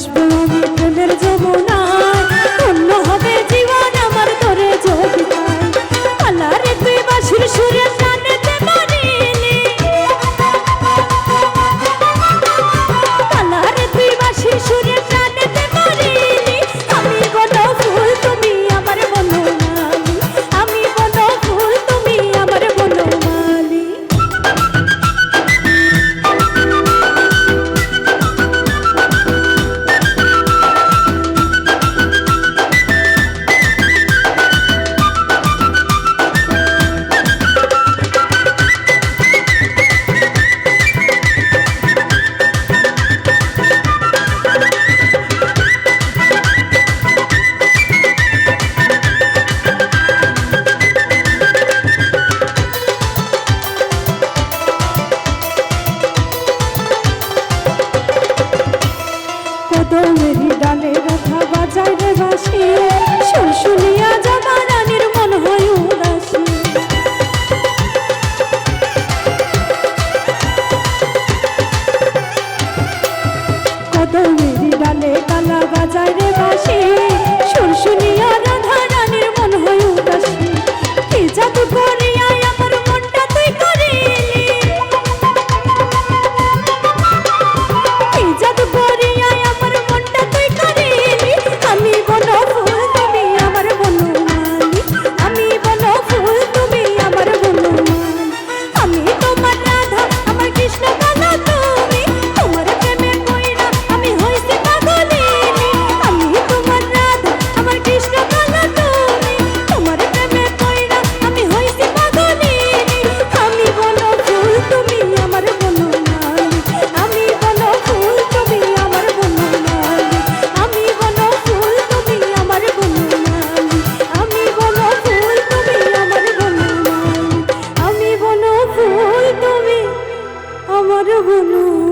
just হাসি শুনশুনিয়া যাবা ডালে কালা বাজায় রে বাসি শুনশুনিয়া আমার বলুন